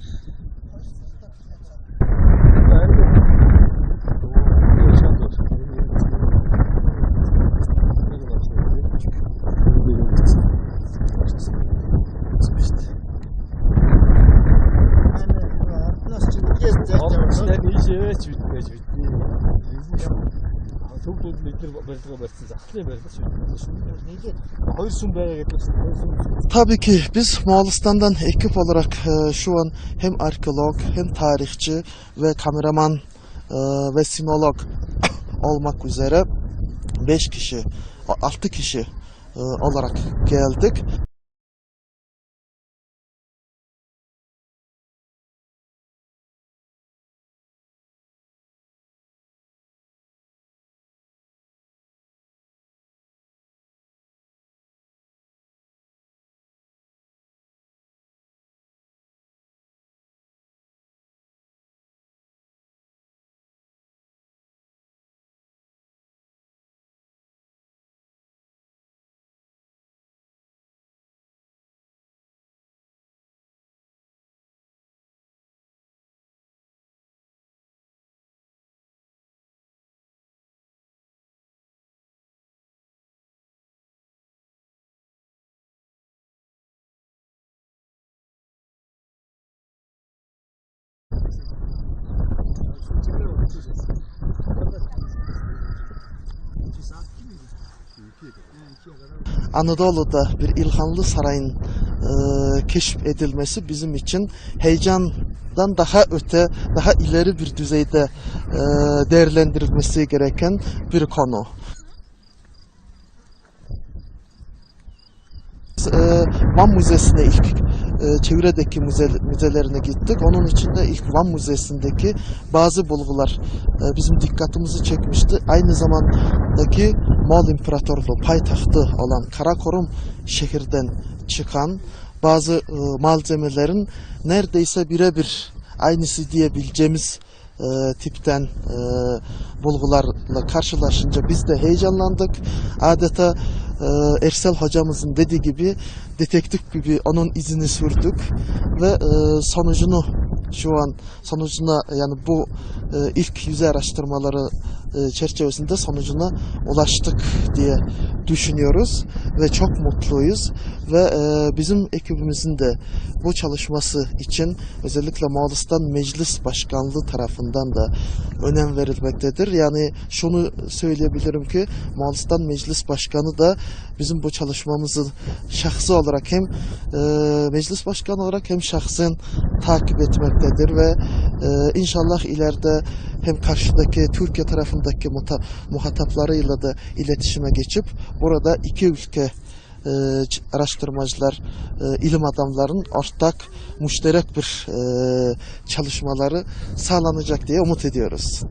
Geçti. Geçti. Geçti. Geçti. Geçti. Geçti. Geçti. Geçti. Geçti. Tabii ki biz Moğolistan'dan ekip olarak e, şu an hem arkeolog hem tarihçi ve kameraman e, ve sinolog olmak üzere 5 kişi, 6 kişi e, olarak geldik. Anadolu'da bir İlhanlı Sarayı'nın e, keşfedilmesi bizim için heyecandan daha öte, daha ileri bir düzeyde e, değerlendirilmesi gereken bir konu. E, Van Müzesi'ne ilk e, çevredeki müze, müzelerine gittik. Onun içinde ilk Van Müzesi'ndeki bazı bulgular e, bizim dikkatimizi çekmişti. Aynı zamandaki Moğol İmparatorluğu payitahtı olan Karakorum şehirden çıkan bazı e, malzemelerin neredeyse birebir aynısı diyebileceğimiz e, tipten e, bulgularla karşılaşınca biz de heyecanlandık. Adeta e, Ersel hocamızın dediği gibi detektif gibi onun izini sürdük ve e, sonucunu şu an sonucuna yani bu e, ilk yüzey araştırmaları çerçevesinde sonucuna ulaştık diye düşünüyoruz ve çok mutluyuz ve e, bizim ekibimizin de bu çalışması için özellikle Moğolistan Meclis Başkanlığı tarafından da önem verilmektedir. Yani şunu söyleyebilirim ki Moğolistan Meclis Başkanı da bizim bu çalışmamızı şahsı olarak hem e, meclis başkanı olarak hem şahsen takip etmektedir ve e, inşallah ileride hem karşıdaki Türkiye tarafındaki muhataplarıyla da iletişime geçip burada iki ülke e, araştırmacılar, e, ilim adamların ortak, müşterek bir e, çalışmaları sağlanacak diye umut ediyoruz.